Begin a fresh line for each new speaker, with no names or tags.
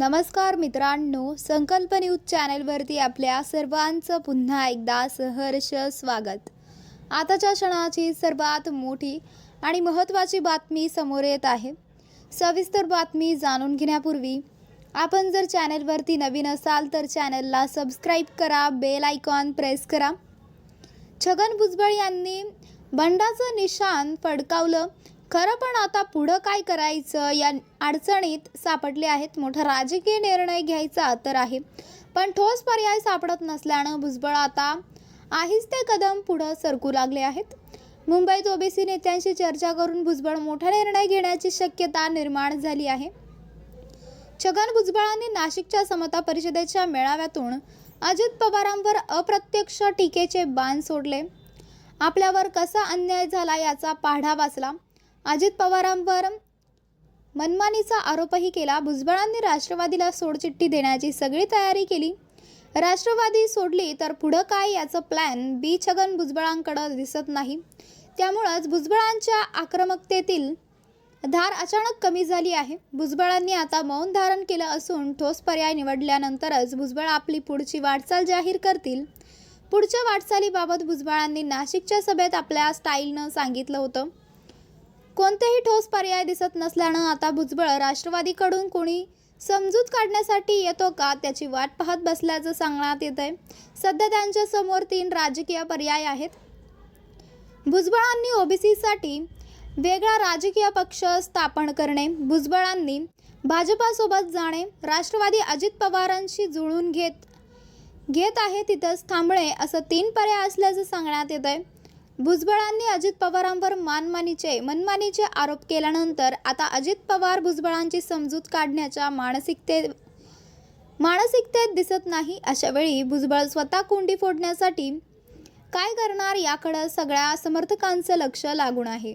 नमस्कार मित्रांनो संकल्प न्यूज चॅनलवरती आपल्या सर्वांचं पुन्हा एकदा सहर्ष स्वागत. आताच्या क्षणाची सर्वात मोठी आणि महत्त्वाची बातमी समोर येत आहे. सविस्तर बातमी जाणून घेण्यापूर्वी आपण जर चॅनलवरती नवीन असाल तर चॅनलला सबस्क्राईब करा बेल आयकॉन प्रेस करा. छगन भुजबळ यांनी बंडाचं निशाण फडकावलं खरं पण आता पुढं काय करायचं? या अडचणीत सापडले आहेत. मोठा राजकीय निर्णय घ्यायचा तर आहे. पण ठोस पर्याय सापडत नसल्यानं भुजबळ आता आहिस्ते कदम पुढं सरकू लागले आहेत. मुंबईत ओबीसी नेत्यांशी चर्चा करून भुजबळ मोठा निर्णय घेण्याची शक्यता निर्माण झाली आहे. छगन भुजबळांनी नाशिकच्या समता परिषदेच्या मेळाव्यातून अजित पवारांवर अप्रत्यक्ष टीकेचे बाण सोडले. आपल्यावर कसा अन्याय झाला याचा पाढा वाचला. अजित पवारांवर मनमानीचा आरोपही केला. भुजबळांनी राष्ट्रवादीला सोडचिठ्ठी देण्याची सगळी तयारी केली. राष्ट्रवादी सोडली तर पुढं काय याचं प्लॅन बी. छगन भुजबळांकडं दिसत नाही. त्यामुळंच भुजबळांच्या आक्रमकतेतील धार अचानक कमी झाली आहे. भुजबळांनी आता मौन धारण केलं असून ठोस पर्याय निवडल्यानंतरच भुजबळ आपली पुढची वाटचाल जाहीर करतील. पुढच्या वाटचालीबाबत भुजबळांनी नाशिकच्या सभेत आपल्या स्टाईलनं सांगितलं होतं. कोणतेही ठोस पर्याय दिसत नसल्यानं आता भुजबळ राष्ट्रवादीकडून कोणी समजूत काढण्यासाठी येतो का त्याची वाट पाहत बसल्याचं सांगण्यात येत आहे सध्या त्यांच्यासमोर तीन राजकीय पर्याय आहेत. भुजबळांनी ओबीसीसाठी वेगळा राजकीय पक्ष स्थापन करणे भुजबळांनी भाजपासोबत जाणे राष्ट्रवादी अजित पवारांशी जुळून घेत घेत आहे तिथंच थांबणे असं तीन पर्याय असल्याचं सांगण्यात येत आहे भुजबळांनी अजित पवारांवर मानमानीचे मनमानीचे आरोप केल्यानंतर आता अजित पवार भुजबळांची समजूत काढण्याच्या मानसिकते मानसिकतेत दिसत नाही अशावेळी भुजबळ स्वतः कुंडी फोडण्यासाठी काय करणार याकडं सगळ्या समर्थकांचं लक्ष लागून आहे.